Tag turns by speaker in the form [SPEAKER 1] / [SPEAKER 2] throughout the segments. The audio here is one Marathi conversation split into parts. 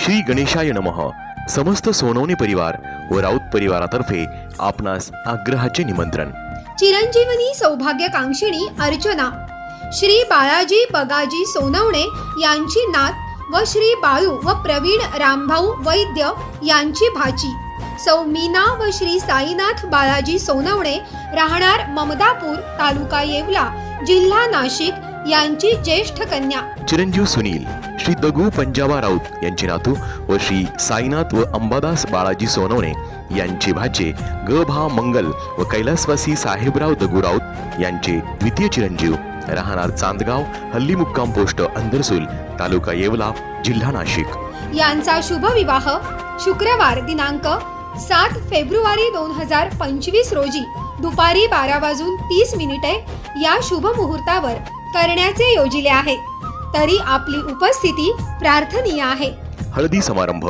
[SPEAKER 1] श्री गणेशाय नमः. समस्त सोनवणे परिवार व राऊत परिवारातर्फे आपणास आग्रहाचे निमंत्रण.
[SPEAKER 2] चिरंजीवनी सौभाग्यकांक्षिणी अर्चना. श्री बाळाजी बगाजी सोनवणे यांची नात व श्री बाळू व प्रवीण रामभाऊ वैद्य यांची भाची. सौ मीना व श्री साईनाथ बाळाजी सोनवणे राहणार ममदापूर तालुका येवला जिल्हा नाशिक यांची ज्येष्ठ कन्या.
[SPEAKER 1] चिरंजीव सुनील श्री दगू पंजाबा राऊत यांचे नातू व श्री साईनाथ व अंबादास बाळाजी सोनवणे यांचे भाचे ग भा मंगल व कैलासवासी साहेबराव दगू राऊत यांचे द्वितीय चिरंजीव. राहणार चांदगाव हल्ली मुक्काम पोस्ट अंदरसूल तालुका येवला जिल्हा नाशिक.
[SPEAKER 2] यांचा शुभविवाह शुक्रवार दिनांक सात फेब्रुवारी दोन हजार पंचवीस रोजी दुपारी बारा वाजून तीस मिनिटे या शुभ मुहूर्तावर करण्याचे योजिले आहे. तरी आपली उपस्थिती प्रार्थनीय आहे.
[SPEAKER 1] हळदी समारंभ.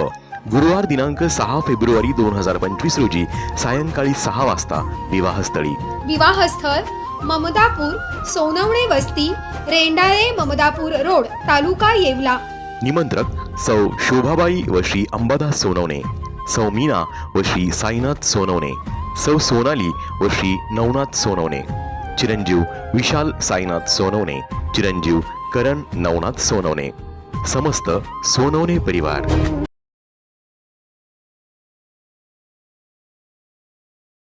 [SPEAKER 1] गुरुवार दिनांक सहा फेब्रुवारी दोन हजार पंचवीस रोजी सायंकाळी सहा वाजता विवाहस्थळी.
[SPEAKER 2] विवाहस्थळ ममदापूर सोनवणे वस्ती रेंडाळे ममदापूर रोड तालुका येवला.
[SPEAKER 1] निमंत्रक सौ शोभाबाई व श्री अंबादास सोनवणे सौ मीना व श्री साईनाथ सोनवणे सौ सोनाली व श्री नवनाथ सोनवणे. चिरंजीव विशाल साईनाथ सोनवणे चिरंजीव करण नवनाथ सोनवणे समस्त सोनवणे परिवार.